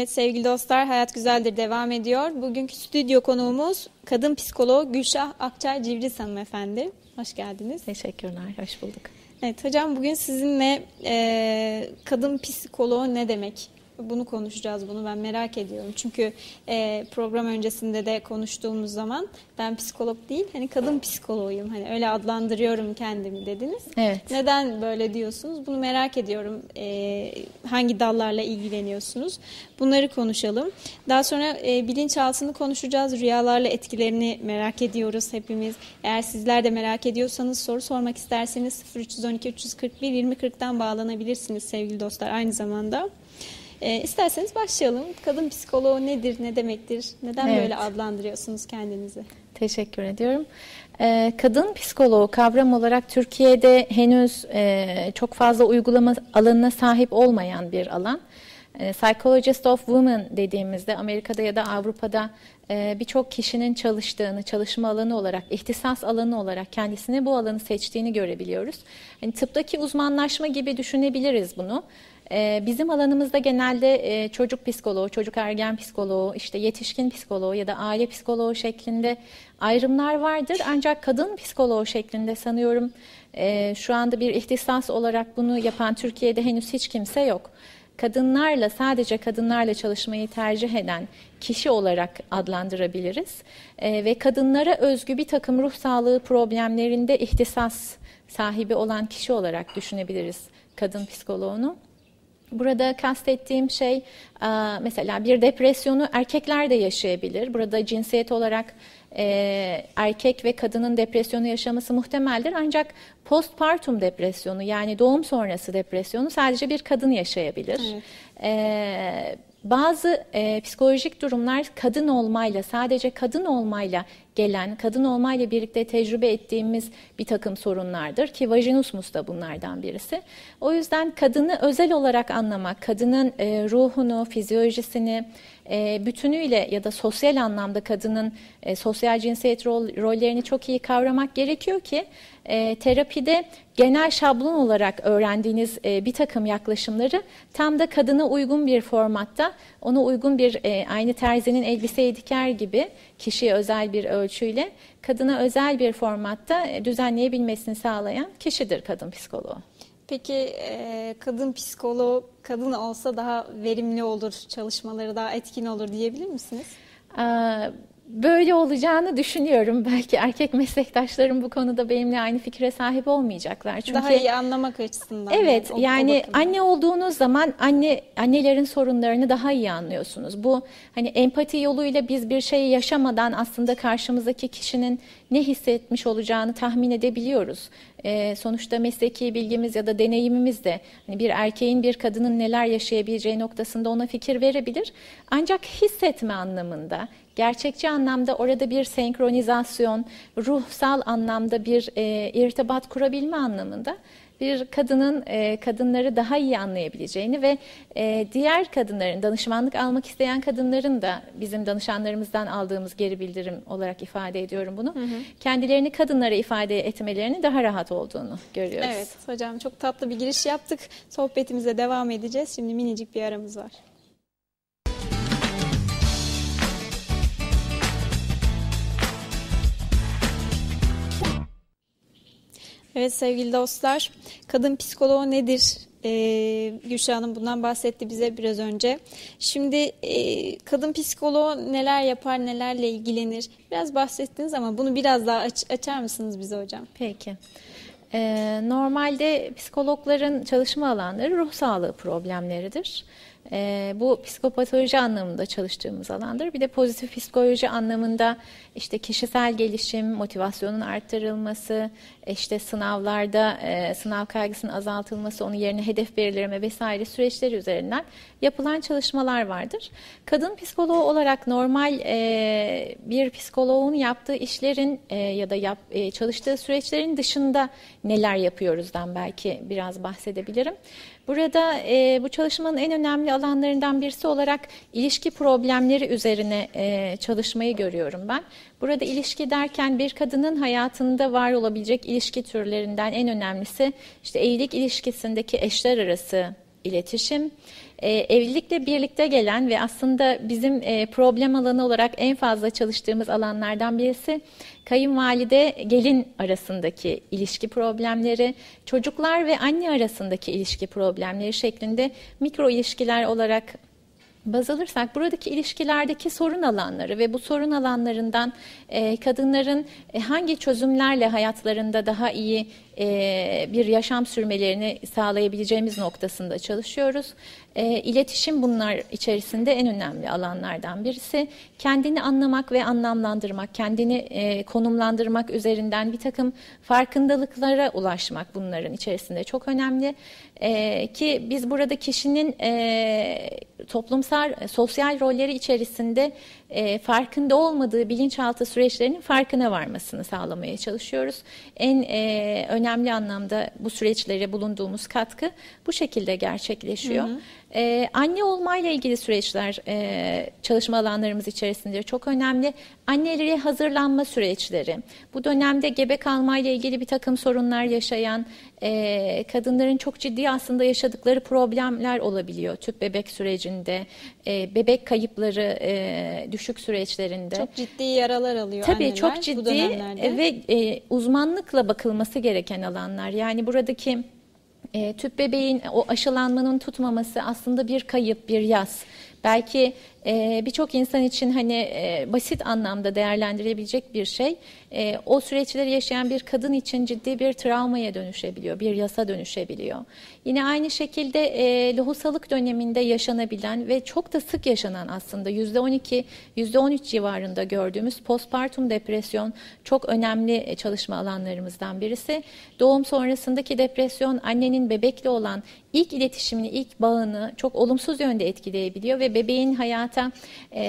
Evet sevgili dostlar Hayat Güzeldir devam ediyor. Bugünkü stüdyo konuğumuz kadın psikolog Gülşah Akçay Civriz hanımefendi. Hoş geldiniz. Teşekkürler, hoş bulduk. Evet hocam bugün sizinle e, kadın psikoloğu ne demek bunu konuşacağız bunu ben merak ediyorum. Çünkü e, program öncesinde de konuştuğumuz zaman ben psikolog değil hani kadın psikoloğuyum hani öyle adlandırıyorum kendimi dediniz. Evet. Neden böyle diyorsunuz bunu merak ediyorum. E, hangi dallarla ilgileniyorsunuz? Bunları konuşalım. Daha sonra e, bilinçaltını konuşacağız. Rüyalarla etkilerini merak ediyoruz hepimiz. Eğer sizler de merak ediyorsanız soru sormak isterseniz 0312 341 2040'tan bağlanabilirsiniz sevgili dostlar aynı zamanda. E, isterseniz başlayalım. Kadın psikoloğu nedir, ne demektir? Neden evet. böyle adlandırıyorsunuz kendinizi? Teşekkür ediyorum. Ee, kadın psikoloğu kavram olarak Türkiye'de henüz e, çok fazla uygulama alanına sahip olmayan bir alan. E, Psychologist of Women dediğimizde Amerika'da ya da Avrupa'da e, birçok kişinin çalıştığını, çalışma alanı olarak, ihtisas alanı olarak kendisine bu alanı seçtiğini görebiliyoruz. Yani tıptaki uzmanlaşma gibi düşünebiliriz bunu. Ee, bizim alanımızda genelde e, çocuk psikoloğu, çocuk ergen psikoloğu, işte yetişkin psikoloğu ya da aile psikoloğu şeklinde ayrımlar vardır. Ancak kadın psikoloğu şeklinde sanıyorum e, şu anda bir ihtisas olarak bunu yapan Türkiye'de henüz hiç kimse yok. Kadınlarla sadece kadınlarla çalışmayı tercih eden kişi olarak adlandırabiliriz. E, ve kadınlara özgü bir takım ruh sağlığı problemlerinde ihtisas sahibi olan kişi olarak düşünebiliriz kadın psikoloğunu. Burada kastettiğim şey mesela bir depresyonu erkekler de yaşayabilir. Burada cinsiyet olarak erkek ve kadının depresyonu yaşaması muhtemeldir. Ancak postpartum depresyonu yani doğum sonrası depresyonu sadece bir kadın yaşayabilir. Evet. Bazı e, psikolojik durumlar kadın olmayla, sadece kadın olmayla gelen, kadın olmayla birlikte tecrübe ettiğimiz bir takım sorunlardır ki vajinismus da bunlardan birisi. O yüzden kadını özel olarak anlamak, kadının e, ruhunu, fizyolojisini, e, bütünüyle ya da sosyal anlamda kadının e, sosyal cinsiyet rol, rollerini çok iyi kavramak gerekiyor ki e, terapide genel şablon olarak öğrendiğiniz e, bir takım yaklaşımları tam da kadına uygun bir formatta, ona uygun bir aynı terzinin elbiseyi diker gibi kişiye özel bir ölçüyle kadına özel bir formatta düzenleyebilmesini sağlayan kişidir kadın psikoloğu. Peki e, kadın psikoloğu kadın olsa daha verimli olur, çalışmaları daha etkin olur diyebilir misiniz? Ee, böyle olacağını düşünüyorum. Belki erkek meslektaşlarım bu konuda benimle aynı fikre sahip olmayacaklar. Çünkü daha iyi anlamak açısından. Evet, yani, yani anne olduğunuz zaman anne annelerin sorunlarını daha iyi anlıyorsunuz. Bu hani empati yoluyla biz bir şeyi yaşamadan aslında karşımızdaki kişinin ne hissetmiş olacağını tahmin edebiliyoruz. E, sonuçta mesleki bilgimiz ya da deneyimimiz de hani bir erkeğin bir kadının neler yaşayabileceği noktasında ona fikir verebilir. Ancak hissetme anlamında gerçekçi anlamda orada bir senkronizasyon, ruhsal anlamda bir e, irtibat kurabilme anlamında bir kadının e, kadınları daha iyi anlayabileceğini ve e, diğer kadınların, danışmanlık almak isteyen kadınların da bizim danışanlarımızdan aldığımız geri bildirim olarak ifade ediyorum bunu. Hı hı. Kendilerini kadınlara ifade etmelerinin daha rahat olduğunu görüyoruz. Evet hocam çok tatlı bir giriş yaptık. Sohbetimize devam edeceğiz. Şimdi minicik bir aramız var. Evet sevgili dostlar, kadın psikoloğu nedir? Ee, Gülşah Hanım bundan bahsetti bize biraz önce. Şimdi e, kadın psikoloğu neler yapar, nelerle ilgilenir? Biraz bahsettiniz ama bunu biraz daha aç, açar mısınız bize hocam? Peki. Ee, normalde psikologların çalışma alanları ruh sağlığı problemleridir. E, bu psikopatoloji anlamında çalıştığımız alandır. Bir de pozitif psikoloji anlamında işte kişisel gelişim, motivasyonun arttırılması, işte sınavlarda e, sınav kaygısının azaltılması, onun yerine hedef belirleme vesaire süreçleri üzerinden yapılan çalışmalar vardır. Kadın psikoloğu olarak normal e, bir psikoloğun yaptığı işlerin e, ya da yap, e, çalıştığı süreçlerin dışında neler yapıyoruzdan belki biraz bahsedebilirim. Burada e, bu çalışmanın en önemli alanlarından birisi olarak ilişki problemleri üzerine e, çalışmayı görüyorum ben. Burada ilişki derken bir kadının hayatında var olabilecek ilişki türlerinden en önemlisi işte evlilik ilişkisindeki eşler arası iletişim, e, evlilikle birlikte gelen ve aslında bizim e, problem alanı olarak en fazla çalıştığımız alanlardan birisi kayınvalide gelin arasındaki ilişki problemleri, çocuklar ve anne arasındaki ilişki problemleri şeklinde mikro ilişkiler olarak baz alırsak buradaki ilişkilerdeki sorun alanları ve bu sorun alanlarından e, kadınların e, hangi çözümlerle hayatlarında daha iyi e, bir yaşam sürmelerini sağlayabileceğimiz noktasında çalışıyoruz. E, iletişim bunlar içerisinde en önemli alanlardan birisi. Kendini anlamak ve anlamlandırmak, kendini e, konumlandırmak üzerinden bir takım farkındalıklara ulaşmak bunların içerisinde çok önemli. E, ki biz burada kişinin e, toplumsal, sosyal rolleri içerisinde e, farkında olmadığı bilinçaltı süreçlerinin farkına varmasını sağlamaya çalışıyoruz. En e, önemli anlamda bu süreçlere bulunduğumuz katkı bu şekilde gerçekleşiyor. Hı hı. Ee, anne olmayla ilgili süreçler e, çalışma alanlarımız içerisinde çok önemli. Annelere hazırlanma süreçleri. Bu dönemde gebe kalmayla ilgili bir takım sorunlar yaşayan e, kadınların çok ciddi aslında yaşadıkları problemler olabiliyor tüp bebek sürecinde, e, bebek kayıpları e, düşük süreçlerinde. Çok ciddi yaralar alıyor Tabii anneler çok ciddi ve e, uzmanlıkla bakılması gereken alanlar. Yani buradaki e, tüp bebeğin o aşılanmanın tutmaması aslında bir kayıp, bir yaz. Belki e, birçok insan için hani e, basit anlamda değerlendirebilecek bir şey. E, o süreçleri yaşayan bir kadın için ciddi bir travmaya dönüşebiliyor, bir yasa dönüşebiliyor. Yine aynı şekilde e, lohusalık döneminde yaşanabilen ve çok da sık yaşanan aslında %12, %13 civarında gördüğümüz postpartum depresyon çok önemli çalışma alanlarımızdan birisi. Doğum sonrasındaki depresyon annenin bebekle olan ilk iletişimini, ilk bağını çok olumsuz yönde etkileyebiliyor ve bebeğin hayata e,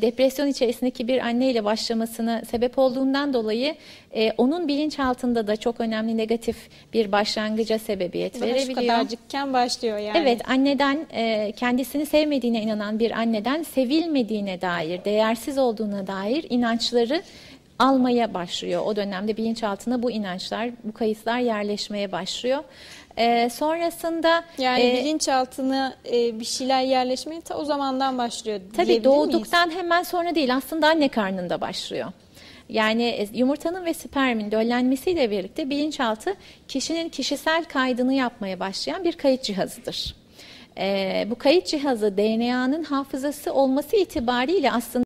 depresyon içerisindeki bir anneyle başlamasına sebep olduğundan dolayı e, onun bilinçaltında da çok önemli negatif bir başlangıca sebebiyet Daha verebiliyor. Şu kadarcıkken başlıyor yani. Evet anneden e, kendisini sevmediğine inanan bir anneden sevilmediğine dair, değersiz olduğuna dair inançları almaya başlıyor. O dönemde bilinçaltına bu inançlar, bu kayıtlar yerleşmeye başlıyor. E, sonrasında yani e, bilinçaltına e, bir şeyler yerleşmeye ta o zamandan başlıyor. Tabii doğduktan miyiz? hemen sonra değil aslında anne karnında başlıyor. Yani e, yumurtanın ve spermin döllenmesiyle birlikte bilinçaltı kişinin kişisel kaydını yapmaya başlayan bir kayıt cihazıdır. Ee, bu kayıt cihazı DNA'nın hafızası olması itibariyle aslında